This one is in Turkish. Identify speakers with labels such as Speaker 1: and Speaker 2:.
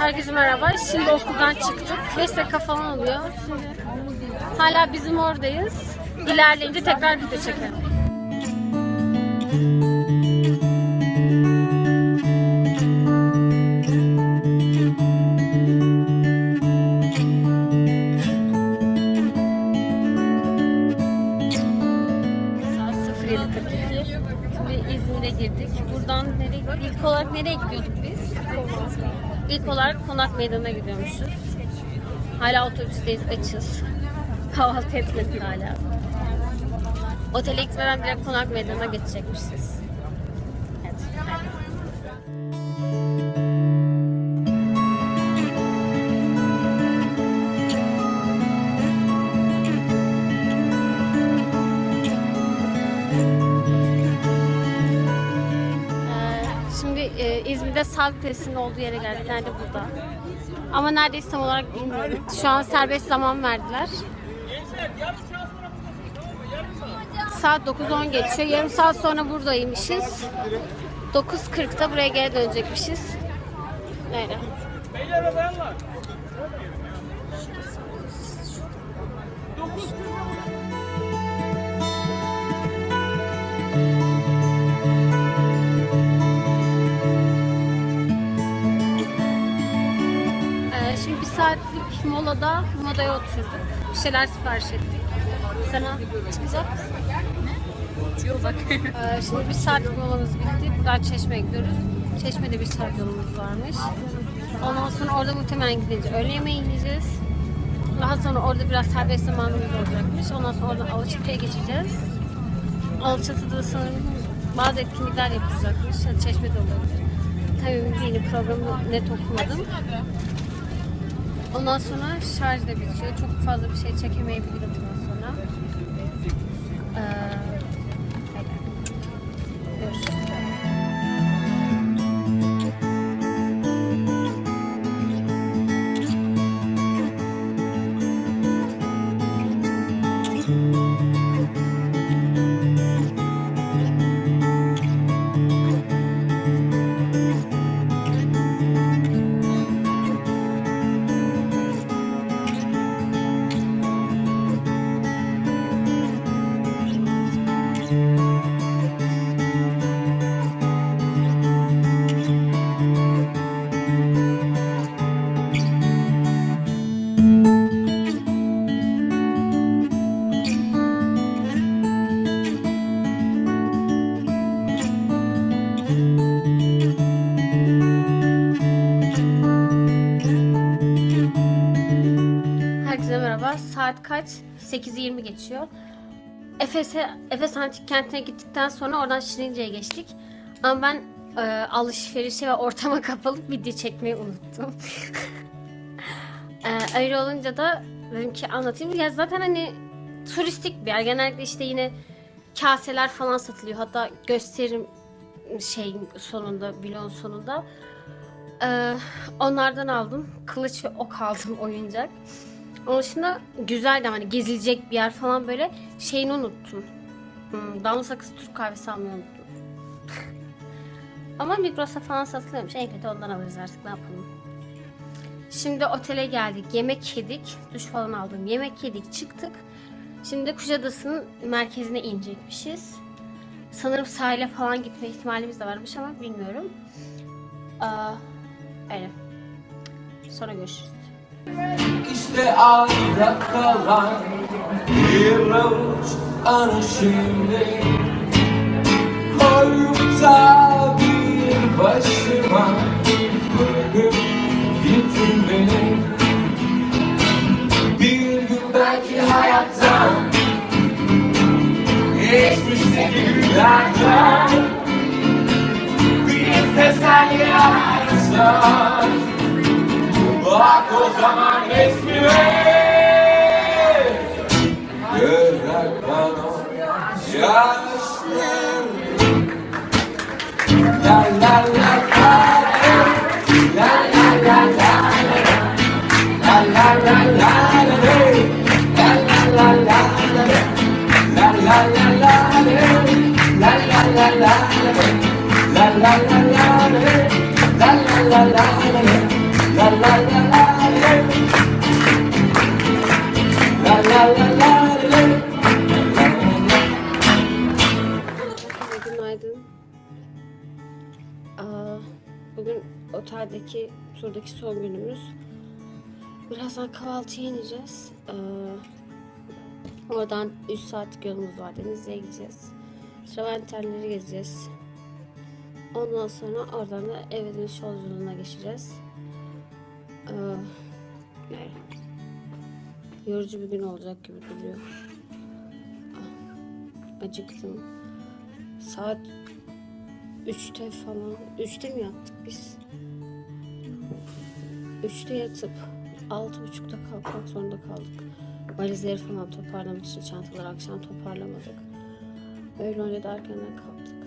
Speaker 1: Herkese merhaba. Şimdi okuldan çıktık. 5 dakika falan oluyor. Şimdi hala bizim oradayız. İlerleyince tekrar video çekelim. Saat 07.42. Şimdi İzmir'e girdik. Buradan nereye İlk olarak nereye gidiyorduk biz? İlk olarak Konak Meydanı'na gidiyormuşuz. Hala otobüsteyiz, açız. Kahvaltı etmedik hala. Otele gitmeden direkt Konak Meydanı'na geçecekmişiz. Evet, hadi. İzmir'de sağlık testinin olduğu yere geldik. Nerede burada? Ama nerede tam olarak bilmiyorum. Şu an serbest zaman verdiler. Saat 9.10 geçiyor. Yarım saat sonra buradaymışız. 9.40'da buraya geri dönecekmişiz. Öyle.
Speaker 2: Beyler
Speaker 1: arayan var. 9.40'da molada modaya oturduk. Bir şeyler sipariş ettik. Sana çıkacak mısın? Yok bak. Ee, şimdi bir saatlik molamız bitti. Buradan Çeşme'ye gidiyoruz. Çeşme'de bir saat yolumuz varmış. Ondan sonra orada muhtemelen gidince öğle yemeği yiyeceğiz. Daha sonra orada biraz serbest zamanımız olacakmış. Ondan sonra oradan Alaçatı'ya geçeceğiz. Alaçatı'da sanırım bazı etkinlikler yapılacakmış. Yani Çeşme'de olabilir. Tabii yine programı net okumadım. Ondan sonra şarj da bitiyor. Çok fazla bir şey çekemeyebilirim ondan sonra. Ee, öyle. Görüşürüz. Saat kaç? 8.20 geçiyor. Efes'e, Efes Antik Kenti'ne gittikten sonra oradan Şirince'ye geçtik. Ama ben e, alışverişe ve ortama kapalı video çekmeyi unuttum. e, öyle olunca da dedim ki anlatayım. Ya zaten hani turistik bir yer. Genellikle işte yine kaseler falan satılıyor. Hatta gösterim şeyin sonunda, vlogun sonunda. Ee, onlardan aldım. Kılıç ve ok aldım oyuncak. Onun dışında güzeldi hani gezilecek bir yer falan böyle şeyini unuttum. Hmm, damla sakız Türk kahvesi almayı unuttum. ama Migros'ta falan satılıyormuş. En kötü ondan alırız artık ne yapalım. Şimdi otele geldik. Yemek yedik. Duş falan aldım. Yemek yedik. Çıktık. Şimdi Kuşadası'nın merkezine inecekmişiz. Sanırım sahile falan gitme ihtimalimiz de varmış ama bilmiyorum. Aa, öyle. Sonra görüşürüz.
Speaker 3: İşte ayda kalan bir avuç anı şimdi Koyup da bir başıma Bırakıp gittin beni Bir gün belki hayattan Geçmişte günlerden Bir teselli ararsan Bak o zaman resmime Görer bana la la La la la la la La la la la la La la la la la La la la la la La la la la la La la la la la La Günaydın. Aa, bugün
Speaker 1: oteldeki turdaki son günümüz. Birazdan kahvaltıya ineceğiz. Ee, oradan 3 saatlik yolumuz var. Denizli'ye gideceğiz. Traventenleri gezeceğiz. Ondan sonra oradan da eve dönüş yolculuğuna geçeceğiz. Ee, evet yorucu bir gün olacak gibi duruyor. Ah, Acıktım. Saat 3'te falan. 3'te mi yattık biz? 3'te yatıp 6.30'da kalkmak zorunda kaldık. Valizleri falan toparlamak için çantaları akşam toparlamadık. Öyle önce de erkenden kalktık.